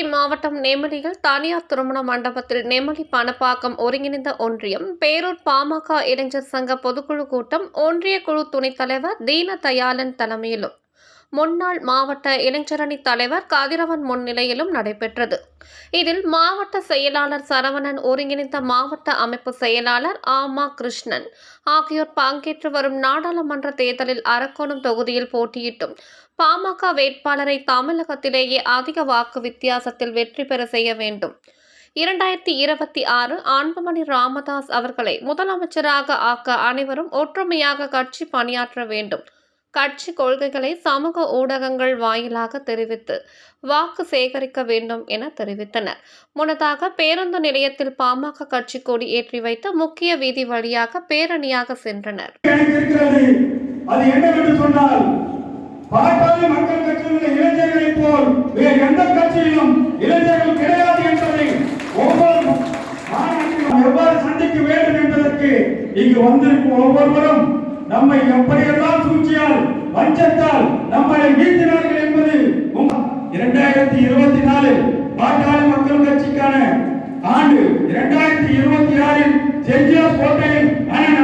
மாவட்டம் நெம்மலியில் தனியார் திருமண மண்டபத்தில் நெமலி பணப்பாக்கம் ஒருங்கிணைந்த ஒன்றியம் பேரூர் பாமக இளைஞர் சங்க பொதுக்குழு கூட்டம் ஒன்றிய குழு துணைத் தலைவர் தீன தயாளன் தலைமையிலும். முன்னாள் மாவட்ட இளைஞரணி தலைவர் கதிரவன் முன்னிலையிலும் நடைபெற்றது. இதில் மாவட்ட செயலாளர் சரவணன் ஒருங்கிணைந்த மாவட்ட அமைப்பு செயலாளர் ஆமா கிருஷ்ணன் ஆகியோர் பங்கேற்று வரும் நாடாளுமன்ற தேர்தலில் அரக்கோணம் தொகுதியில் போட்டியிட்டும். பாமக வேட்பாளரை தமிழகத்திலேயே அதிக வாக்கு வித்தியாசத்தில் வெற்றி பெற செய்ய வேண்டும். இரண்டாயிரத்தி இருபத்தி ஆறு அன்புமணி ராமதாஸ் அவர்களை முதலமைச்சராக ஆக்க அனைவரும் ஒற்றுமையாக கட்சி பணியாற்ற வேண்டும். கட்சி கொள்கைகளை சமூக ஊடகங்கள் வாயிலாக தெரிவித்து வாக்கு சேகரிக்க வேண்டும் என தெரிவித்தனர். முன்னதாக பேருந்து நிலையத்தில் பாமக கட்சி கொடி ஏற்றி வைத்து முக்கிய வீதி வழியாக பேரணியாக சென்றனர். எவ்வாறு சந்திக்க வேண்டும் என்பதற்கு இங்கு வந்திருக்கும் ஒவ்வொருவரும் நம்மை எப்படியெல்லாம் சூழ்ச்சியால் வஞ்சத்தால் நம்மை வீழ்த்தினார்கள் என்பது இரண்டாயிரத்தி இருபத்தி நாலு பாட்டாளி மக்கள் கட்சிக்கான ஆண்டு இரண்டாயிரத்தி இருபத்தி ஆறில் செஞ்சியா கோட்டையில் அண்ணன்